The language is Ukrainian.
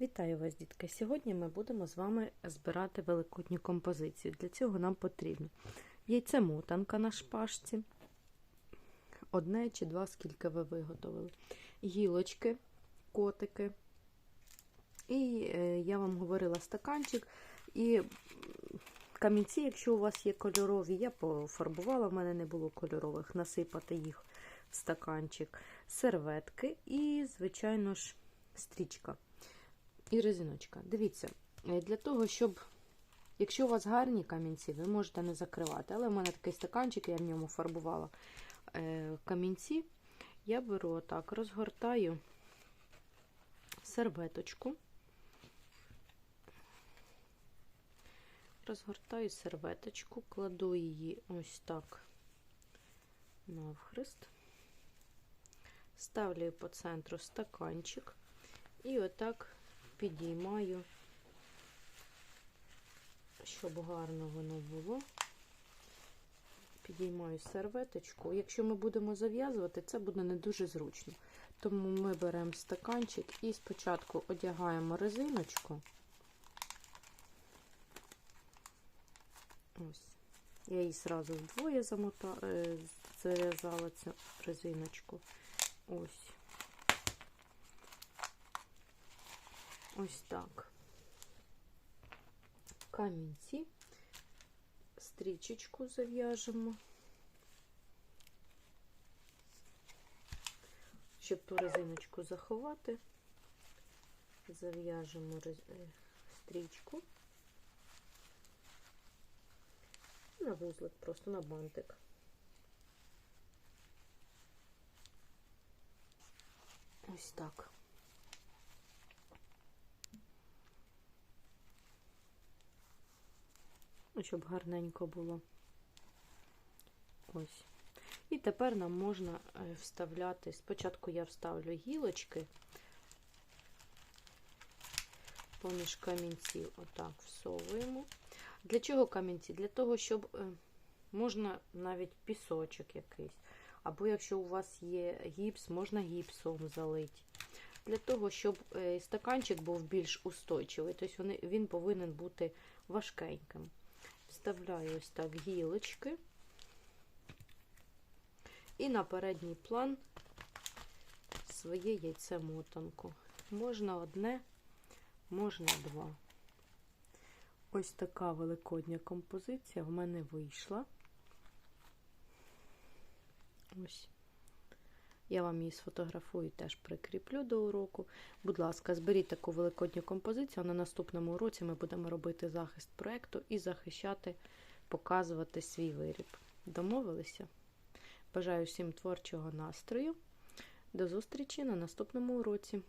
Вітаю вас, дітки! Сьогодні ми будемо з вами збирати великодню композицію. Для цього нам потрібно яйце мотанка на шпажці, одне чи два, скільки ви виготовили, гілочки, котики. І е, я вам говорила стаканчик. І камінці, якщо у вас є кольорові, я пофарбувала, в мене не було кольорових, насипати їх в стаканчик, серветки і, звичайно ж, стрічка. І резиночка. Дивіться, е, для того, щоб, якщо у вас гарні камінці, ви можете не закривати. Але в мене такий стаканчик, я в ньому фарбувала е, камінці. Я беру отак, розгортаю серветочку. Розгортаю серветочку, кладу її ось так навхрест, ставлю по центру стаканчик і отак підіймаю, щоб гарно воно було. Підіймаю серветочку. Якщо ми будемо зав'язувати, це буде не дуже зручно. Тому ми беремо стаканчик і спочатку одягаємо резиночку. Ось. Я її зразу вдвоє замота... зав'язала цю резиночку. Ось. Ось так. Камінці, стрічечку зав'яжемо, щоб ту резиночку заховати, зав'яжемо стрічку на вузлик, просто на бантик. Ось так. Щоб гарненько було. Ось. І тепер нам можна е, вставляти, спочатку я вставлю гілочки поміж камінців, отак всовуємо. Для чого камінці? Для того, щоб е, можна навіть пісочок якийсь. Або якщо у вас є гіпс, можна гіпсом залити. Для того, щоб е, стаканчик був більш устойчивий, тобто він повинен бути важкеньким. Вставляю ось так гілочки і на передній план своє яйце мотанку. Можна одне, можна два. Ось така великодня композиція в мене вийшла. Ось. Я вам її сфотографую і теж прикріплю до уроку. Будь ласка, зберіть таку великодню композицію. На наступному уроці ми будемо робити захист проєкту і захищати, показувати свій виріб. Домовилися? Бажаю всім творчого настрою. До зустрічі на наступному уроці.